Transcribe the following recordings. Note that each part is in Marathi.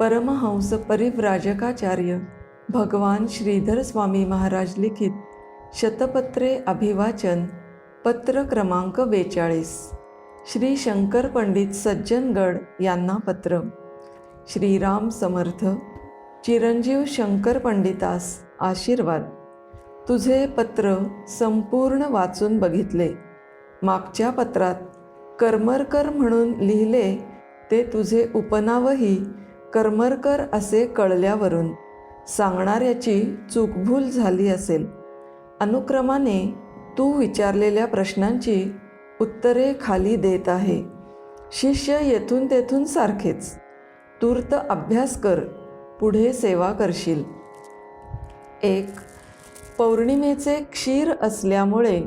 परमहंस परिव्राजकाचार्य भगवान श्रीधर स्वामी महाराज लिखित शतपत्रे अभिवाचन पत्र क्रमांक बेचाळीस. श्री शंकर पंडित सज्जनगड यांना पत्र. श्रीराम समर्थ चिरंजीव शंकर पंडितास आशीर्वाद. तुझे पत्र संपूर्ण वाचून बघितले. मागच्या पत्रात करमरकर म्हणून लिहिले ते तुझे उपनावही करमरकर असे कळल्यावरून सांगणाऱ्याची चूकभूल झाली असेल. अनुक्रमाने तू विचारलेल्या प्रश्नांची उत्तरे खाली देत आहे. शिष्य येथून तेथून सारखेच. तूर्त अभ्यास कर पुढे सेवा करशील. एक पौर्णिमेचे क्षीर असल्यामुळे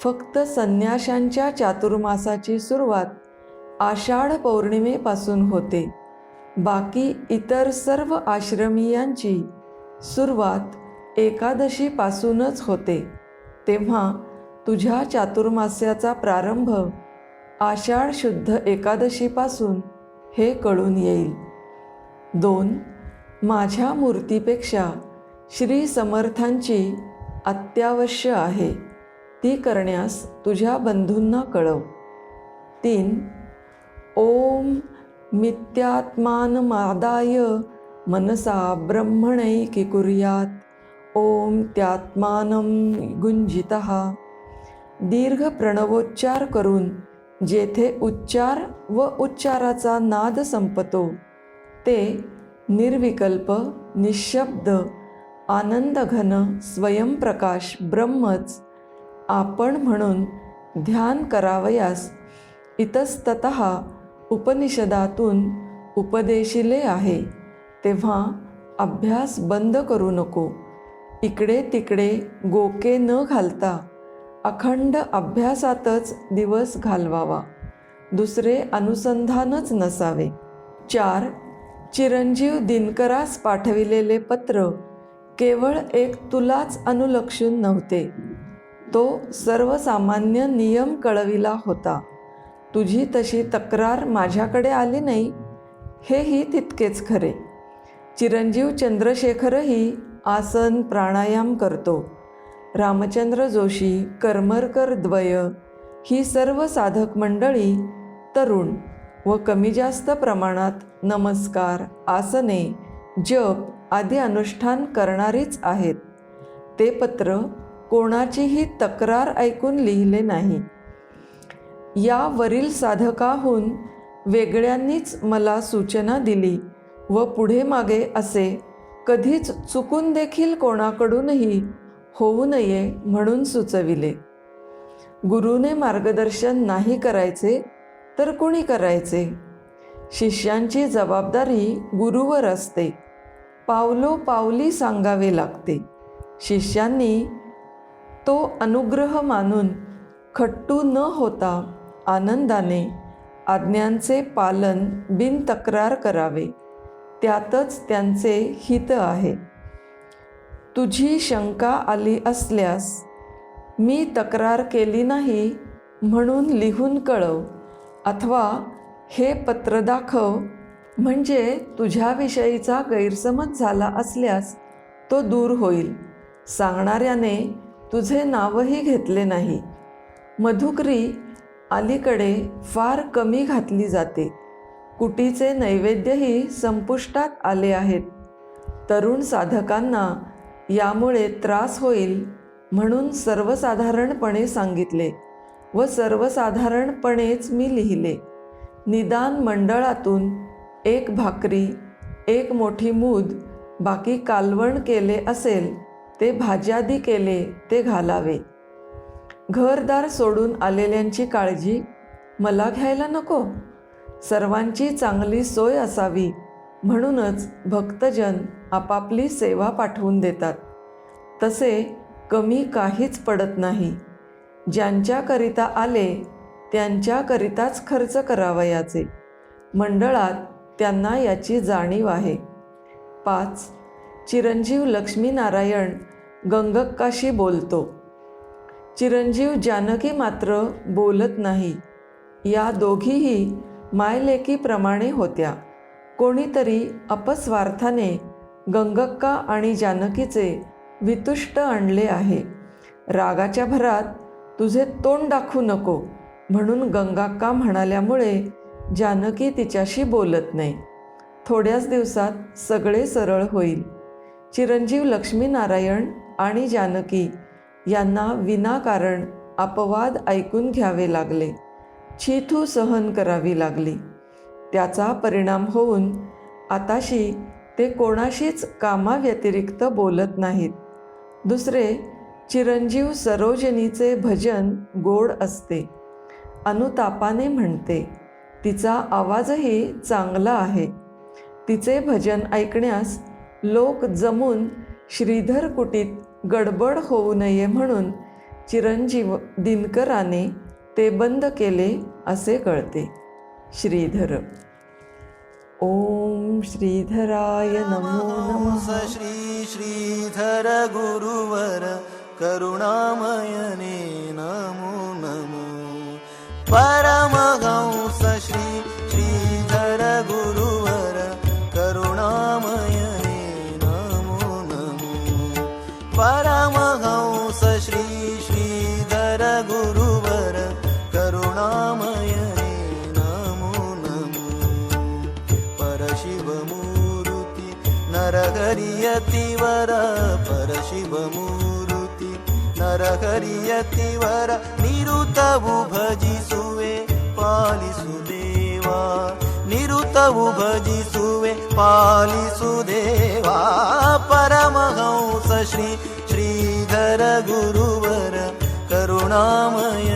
फक्त संन्याशांच्या चातुर्मासाची सुरुवात आषाढ पौर्णिमेपासून होते. बाकी इतर सर्व आश्रमीयांची सुरुवात एकादशीपासूनच होते. तेव्हा तुझ्या चातुर्मास्याचा प्रारंभ आषाढ शुद्ध एकादशीपासून हे कळून येईल. दोन माझ्या मूर्तीपेक्षा श्री समर्थांची अत्यावश्य आहे. ती करण्यास तुझ्या बंधूंना कळव. तीन ओम मिथ्यात्मानमादाय मनसा ब्रह्मणैकी कुर्यात ओम त्यात्मानं गुंजितः। दीर्घ प्रणवोच्चार करून जेथे उच्चार व उच्चाराचा नाद संपतो ते निर्विकल्प निशब्द आनंदघन स्वयंप्रकाश ब्रह्मच आपण म्हणून ध्यान करावयास इतस्तत उपनिषदातून उपदेशिले आहे तेव्हा अभ्यास बंद करू नको. इकडे तिकडे गोके न घालता अखंड अभ्यासातच दिवस घालवावा. दुसरे अनुसंधानच नसावे. चार चिरंजीव दिनकरास पाठविलेले पत्र केवळ एक तुलाच अनुलक्षून नव्हते. तो सर्वसामान्य नियम कळविला होता. तुझी तशी तक्रार माझ्याकडे आली नाही. हेही तितकेच खरे. चिरंजीव चंद्रशेखरही आसन प्राणायाम करतो. रामचंद्र जोशी करमरकर द्वय ही सर्व साधक मंडळी तरुण व कमी जास्त प्रमाणात नमस्कार आसने जप आदी अनुष्ठान करणारीच आहेत. ते पत्र कोणाचीही तक्रार ऐकून लिहिले नाही. या वरील साधकाहून वेगळ्यांनीच मला सूचना दिली व पुढे मागे असे कधीच चुकून देखील कोणाकडूनही होऊ नये म्हणून सुचविले. गुरुने मार्गदर्शन नाही करायचे तर कुणी करायचे? शिष्यांची जबाबदारी गुरुवर असते. पावलो पावली सांगावे लागते. शिष्यांनी तो अनुग्रह मानून खट्टू न होता आनंदाने आज्ञांचे पालन बिनतक्रार करावे. त्यातच त्यांचे हित आहे. तुझी शंका आली असल्यास मी तक्रार केली नाही म्हणून लिहून कळव. अथवा हे पत्र दाखव. म्हणजे तुझ्याविषयीचा गैरसमज झाला असल्यास तो दूर होईल. सांगणाऱ्याने तुझे नावही घेतले नाही. मधुकरी अलीकडे फार कमी घातली जाते. कुटीचे नैवेद्यही संपुष्टात आले आहेत. तरुण साधकांना यामुळे त्रास होईल म्हणून सर्वसाधारणपणे सांगितले व सर्वसाधारणपणेच मी लिहिले. निदान मंडळातून एक भाकरी एक मोठी मूद बाकी कालवण केले असेल ते भाज्यादी केले ते घालावे. घरदार सोडून आलेल्यांची काळजी मला घ्यायला नको. सर्वांची चांगली सोय असावी म्हणूनच भक्तजन आपापली सेवा पाठवून देतात. तसे कमी काहीच पडत नाही. ज्यांच्याकरिता आले त्यांच्याकरिताच खर्च करावयाचे. मंडळात त्यांना याची जाणीव आहे. पाच. चिरंजीव लक्ष्मीनारायण गंगक्काशी बोलतो. चिरंजीव जानकी मात्र बोलत नाही. या दोघीही मायलेकीप्रमाणे होत्या. कोणीतरी अपस्वार्थाने गंगक्का आणि जानकीचे वितुष्ट आणले आहे. रागाच्या भरात तुझे तोंड दाखवू नको म्हणून गंगाक्का म्हणाल्यामुळे जानकी तिच्याशी बोलत नाही. थोड्याच दिवसात सगळे सरळ होईल. चिरंजीव लक्ष्मीनारायण आणि जानकी यांना विनाकारण अपवाद ऐकून घ्यावे लागले. छिथू सहन करावी लागली. त्याचा परिणाम होऊन आताशी ते कोणाशीच कामाव्यतिरिक्त बोलत नाहीत. दुसरे चिरंजीव सरोजनीचे भजन गोड असते. अनुतापाने म्हणते तिचा आवाजही चांगला आहे. तिचे भजन ऐकण्यास लोक जमून श्रीधर कुटीत गडबड होऊ नये म्हणून चिरंजीव दिनकराने ते बंद केले असे कळते. श्रीधर. ओम श्रीधराय नमो नम. स श्री श्रीधर गुरुवर करुणामयने नमो नमो. परमहंस परशिव मूर्ति नर हरियति वर निरुतबुभजिसुवे पालिसुदेवा। निरुतबुभजिसुवे पालिसुदेवा। परमहंस श्री श्रीधर गुरुवर करुणामय